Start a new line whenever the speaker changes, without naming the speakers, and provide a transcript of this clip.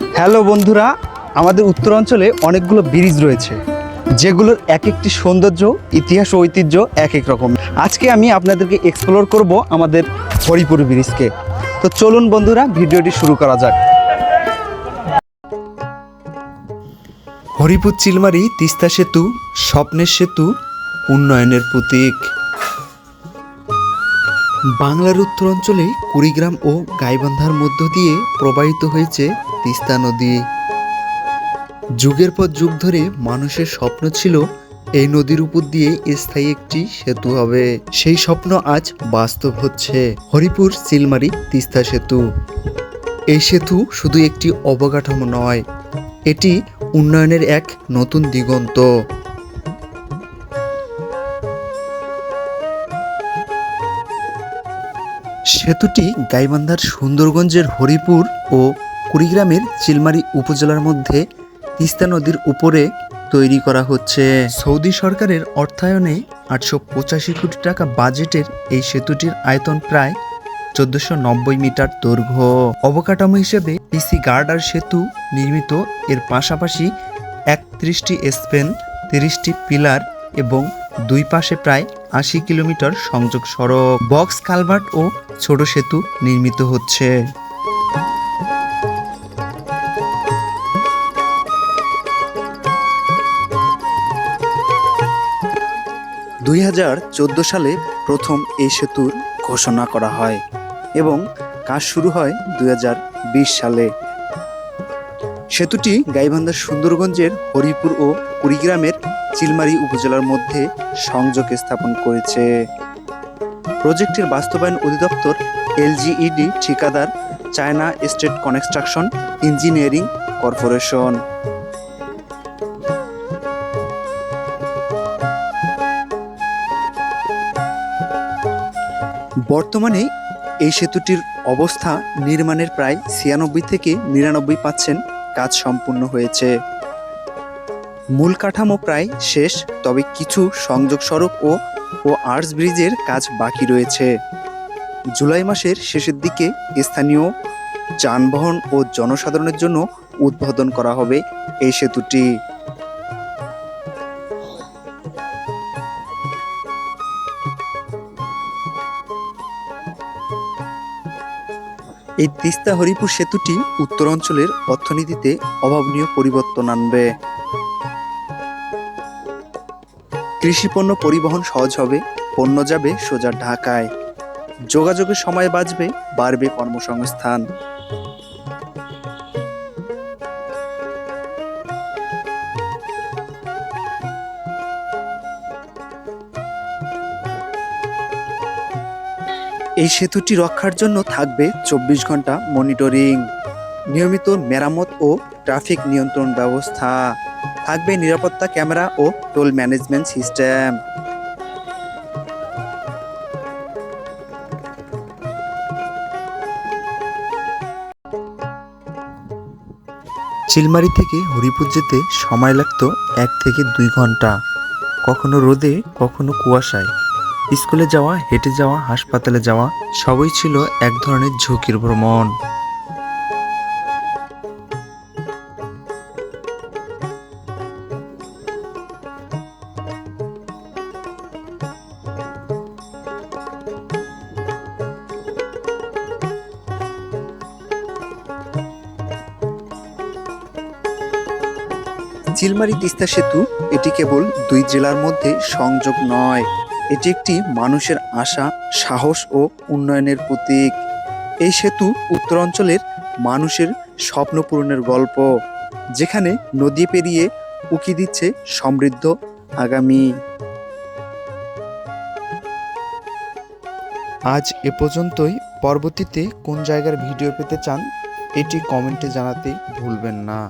Hello বন্ধুরা, আমাদের উত্তরাঞ্চলে অনেকগুলো ব্রিজ রয়েছে, যেগুলোর এক একটি সৌন্দর্য, ইতিহাস ও ঐতিহ্য এক এক রকম। আজকে আমি আপনাদেরকে এক্সপ্লোর করব আমাদের হরিপুর ব্রিজকে। তো চলুন বন্ধুরা, ভিডিওটি শুরু করা যাক। হরিপুর চিলমারি তিস্তা সেতু, স্বপ্নের সেতু, উন্নয়নের প্রতীক। বাংলার উত্তরাঞ্চলে কুড়িগ্রাম ও গাইবান্ধার মধ্য দিয়ে প্রবাহিত হয়েছে তিস্তা নদী। যুগের পর যুগ ধরে মানুষের স্বপ্ন ছিল এই নদীর উপর দিয়ে স্থায়ী একটি সেতু হবে। সেই স্বপ্ন আজ বাস্তব হচ্ছে। হরিপুর, সিলমারি, তিস্তা সেতু। এই সেতু শুধু একটি অবকাঠামো নয়, এটি উন্নয়নের এক নতুন দিগন্ত। সেতুটি গাইবান্ধার সুন্দরগঞ্জের হরিপুর ও কুড়িগ্রামের চিলমারি উপজেলার মধ্যে তিস্তা নদীর উপরে তৈরি করা হচ্ছে। সৌদি সরকারের অর্থায়নে আটশো পঁচাশি কোটি টাকা বাজেটের এই সেতুটির আয়তন প্রায় চোদ্দশো নব্বই মিটার দৈর্ঘ্য। অবকাঠামো হিসেবে পিসি গার্ডার সেতু নির্মিত, এর পাশাপাশি একত্রিশটি স্পেন তিরিশটি পিলার এবং দুই পাশে প্রায় আশি কিলোমিটার সংযোগ সড়ক। বক্স কালভার্ট ও ছোট সেতু নির্মিত হচ্ছে। দুই হাজার চোদ্দ সালে প্রথম এই সেতুর ঘোষণা করা হয় এবং কাজ শুরু হয় দুই হাজার বিশ সালে। সেতুটি গাইবান্ধার সুন্দরগঞ্জের হরিপুর ও কুড়িগ্রামের চিলমারি উপজেলার মধ্যে সংযোগ স্থাপন করেছে। প্রজেক্টের বাস্তবায়ন অধিদপ্তর, এলজিইডি, ঠিকাদার, China state construction, engineering corporation. বর্তমানে এই সেতুটির অবস্থা নির্মাণের প্রায় ছিয়ানব্বই থেকে নিরানব্বই পার্সেন্ট কাজ সম্পূর্ণ হয়েছে। মূল কাঠামো প্রায় শেষ, তবে কিছু সংযোগ সড়ক ও ও আর্টস ব্রিজের কাজ বাকি রয়েছে। জুলাই মাসের শেষের দিকে স্থানীয় যানবাহন ও জনসাধারণের জন্য উদ্বোধন করা হবে এই সেতুটি। এই তিস্তা হরিপুর সেতুটি উত্তরাঞ্চলের অর্থনীতিতে অভাবনীয় পরিবর্তন আনবে। কৃষিপণ্য পরিবহন সহজ হবে, পণ্য যাবে সোজা ঢাকায়। যোগাযোগের সময় বাঁচবে, বাড়বে কর্মসংস্থান। এই সেতুটি রক্ষার জন্য থাকবে চব্বিশ ঘণ্টা মনিটরিং। নিয়মিত মেরামত ও ট্রাফিক নিয়ন্ত্রণ ব্যবস্থা। থাকবে নিরাপত্তা ক্যামেরা ও টোল ম্যানেজমেন্ট সিস্টেম। চিলমারি থেকে হরিপুর যেতে সময় লাগতো এক থেকে দুই ঘণ্টা। কখনো রোদে, কখনো কুয়াশায়। স্কুলে যাওয়া, হেঁটে যাওয়া, হাসপাতালে যাওয়া, সবই ছিল এক ধরনের ঝুঁকির ভ্রমণ। চিলমারি তিস্তা সেতু, এটি কেবল দুই জেলার মধ্যে সংযোগ নয়। এটি একটি মানুষের আশা, সাহস ও উন্নয়নের প্রতীক। এই সেতু উত্তরাঞ্চলের মানুষের স্বপ্ন পূরণের গল্প, যেখানে নদী পেরিয়ে উকি দিচ্ছে সমৃদ্ধ আগামী। আজ এ পর্যন্তই। পরবর্তীতে কোন জায়গার ভিডিও পেতে চান, এটি কমেন্টে জানাতে ভুলবেন না।